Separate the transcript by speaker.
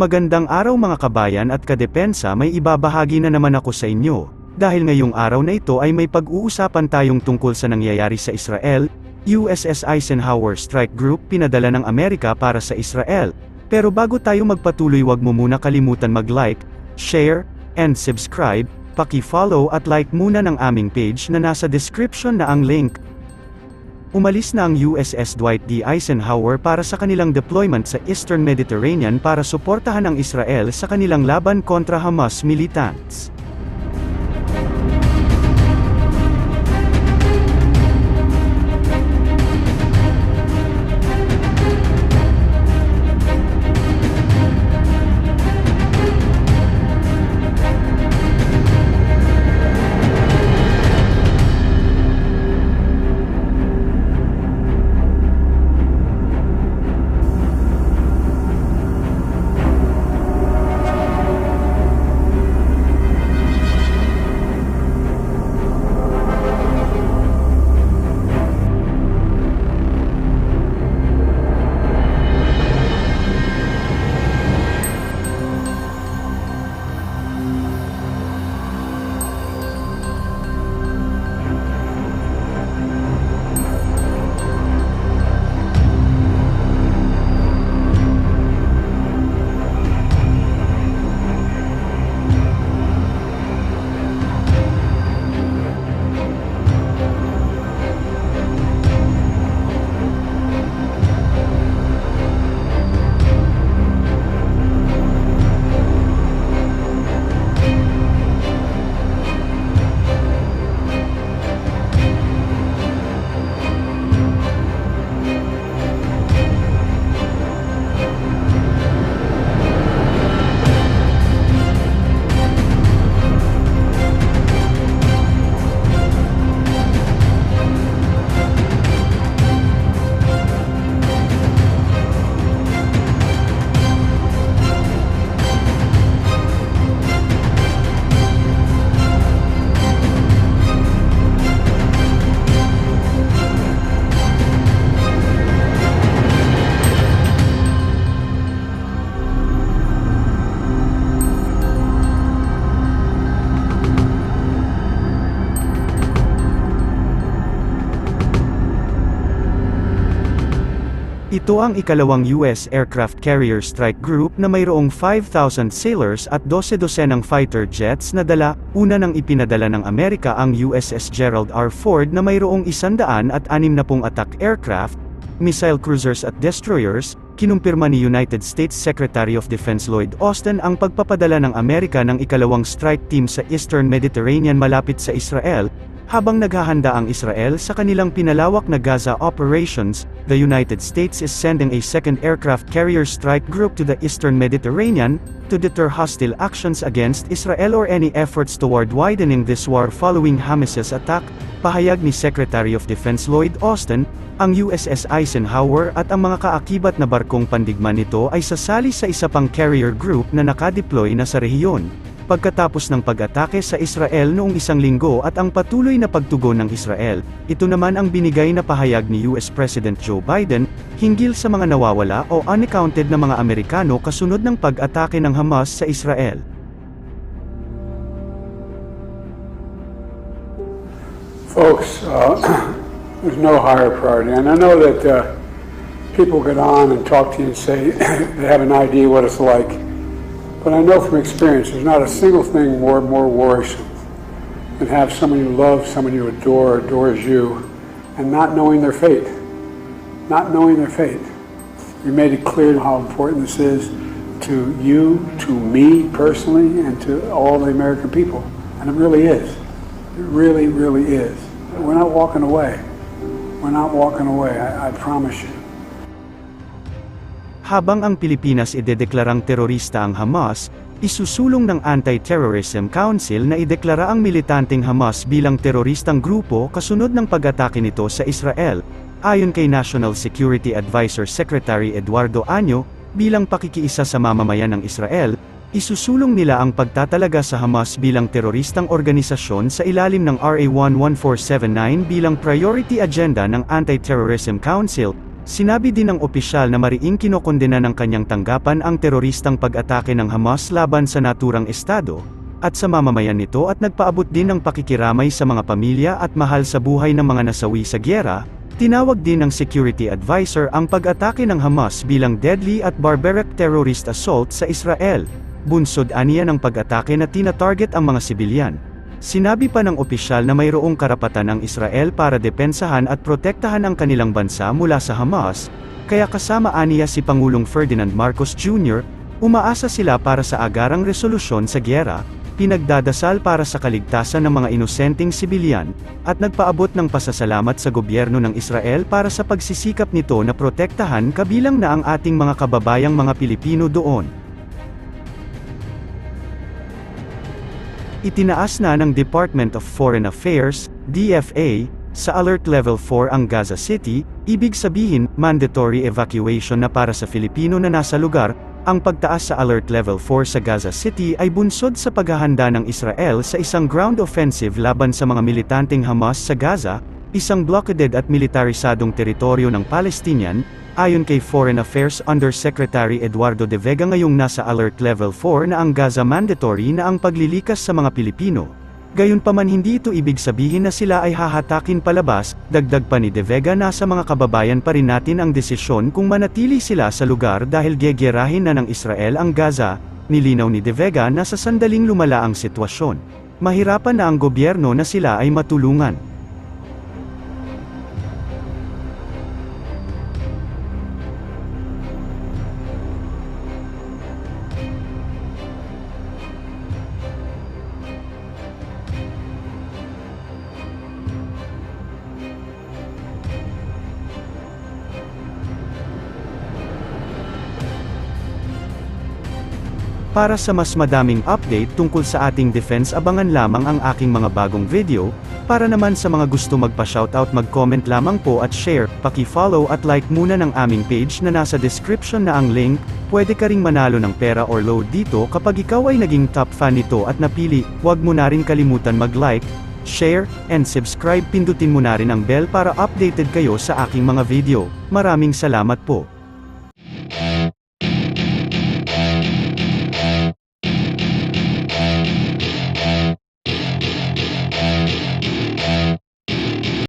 Speaker 1: Magandang araw mga kabayan at kadepensa may ibabahagi na naman ako sa inyo. Dahil ngayong araw na ito ay may pag-uusapan tayong tungkol sa nangyayari sa Israel, USS Eisenhower Strike Group pinadala ng Amerika para sa Israel. Pero bago tayo magpatuloy wag mo muna kalimutan mag-like, share, and subscribe, paki-follow at like muna ng aming page na nasa description na ang link. Umalis na ang USS Dwight D. Eisenhower para sa kanilang deployment sa Eastern Mediterranean para suportahan ang Israel sa kanilang laban kontra Hamas militants. Ito ang ikalawang US Aircraft Carrier Strike Group na mayroong 5,000 sailors at 12-dosenang fighter jets na dala, una nang ipinadala ng Amerika ang USS Gerald R. Ford na mayroong 160 attack aircraft, missile cruisers at destroyers, kinumpirma ni United States Secretary of Defense Lloyd Austin ang pagpapadala ng Amerika ng ikalawang strike team sa Eastern Mediterranean malapit sa Israel, habang naghahanda ang Israel sa kanilang pinalawak na Gaza operations, the United States is sending a second aircraft carrier strike group to the Eastern Mediterranean, to deter hostile actions against Israel or any efforts toward widening this war following Hamas's attack, pahayag ni Secretary of Defense Lloyd Austin, ang USS Eisenhower at ang mga kaakibat na barkong pandigma nito ay sasali sa isa pang carrier group na nakadeploy na sa rehiyon pagkatapos ng pag-atake sa Israel noong isang linggo at ang patuloy na pagtugon ng Israel. Ito naman ang binigay na pahayag ni US President Joe Biden, hinggil sa mga nawawala o unaccounted na mga Amerikano kasunod ng pag-atake ng Hamas sa Israel.
Speaker 2: Folks, uh, there's no higher priority. And I know that uh, people get on and talk to you and say they have an idea what it's like. But I know from experience, there's not a single thing more, more worrisome than have someone you love, someone you adore, adores you, and not knowing their fate. Not knowing their fate. You made it clear how important this is to you, to me personally, and to all the American people. And it really is. It really, really is. We're not walking away. We're not walking away, I, I promise you.
Speaker 1: Habang ang Pilipinas idedeklarang terorista ang Hamas, isusulong ng Anti-Terrorism Council na ideklara ang militanteng Hamas bilang teroristang grupo kasunod ng pag-atake nito sa Israel. Ayon kay National Security Advisor Secretary Eduardo Año, bilang pakikiisa sa mamamayan ng Israel, isusulong nila ang pagtatalaga sa Hamas bilang teroristang organisasyon sa ilalim ng RA 11479 bilang priority agenda ng Anti-Terrorism Council, Sinabi din ng opisyal na mariing kinokondena ng kanyang tanggapan ang teroristang pag-atake ng Hamas laban sa naturang estado, at sa mamamayan nito at nagpaabot din ng pakikiramay sa mga pamilya at mahal sa buhay ng mga nasawi sa gyera, tinawag din ng security advisor ang pag-atake ng Hamas bilang deadly at barbaric terrorist assault sa Israel. Bunsod aniya ng pag-atake na tina-target ang mga sibilyan. Sinabi pa ng opisyal na mayroong karapatan ang Israel para depensahan at protektahan ang kanilang bansa mula sa Hamas, kaya kasama aniya si Pangulong Ferdinand Marcos Jr., umaasa sila para sa agarang resolusyon sa gyera, pinagdadasal para sa kaligtasan ng mga inosenteng sibilyan, at nagpaabot ng pasasalamat sa gobyerno ng Israel para sa pagsisikap nito na protektahan kabilang na ang ating mga kababayang mga Pilipino doon. Itinaas na ng Department of Foreign Affairs, DFA, sa Alert Level 4 ang Gaza City, ibig sabihin, mandatory evacuation na para sa Filipino na nasa lugar, ang pagtaas sa Alert Level 4 sa Gaza City ay bunsod sa paghahanda ng Israel sa isang ground offensive laban sa mga militanteng Hamas sa Gaza, isang blockaded at militarisadong teritoryo ng Palestinian, ayon kay Foreign Affairs Undersecretary Eduardo de Vega ngayong nasa Alert Level 4 na ang Gaza mandatory na ang paglilikas sa mga Pilipino. Gayunpaman hindi ito ibig sabihin na sila ay hahatakin palabas, dagdag pa ni De Vega na sa mga kababayan pa rin natin ang desisyon kung manatili sila sa lugar dahil gegerahin na ng Israel ang Gaza, nilinaw ni De Vega na sa sandaling lumala ang sitwasyon. Mahirapan na ang gobyerno na sila ay matulungan. Para sa mas madaming update tungkol sa ating defense abangan lamang ang aking mga bagong video, para naman sa mga gusto magpa-shoutout mag-comment lamang po at share, paki-follow at like muna ng aming page na nasa description na ang link, pwede ka ring manalo ng pera or load dito kapag ikaw ay naging top fan nito at napili, huwag mo na rin kalimutan mag-like, share, and subscribe pindutin mo na rin ang bell para updated kayo sa aking mga video. Maraming salamat po.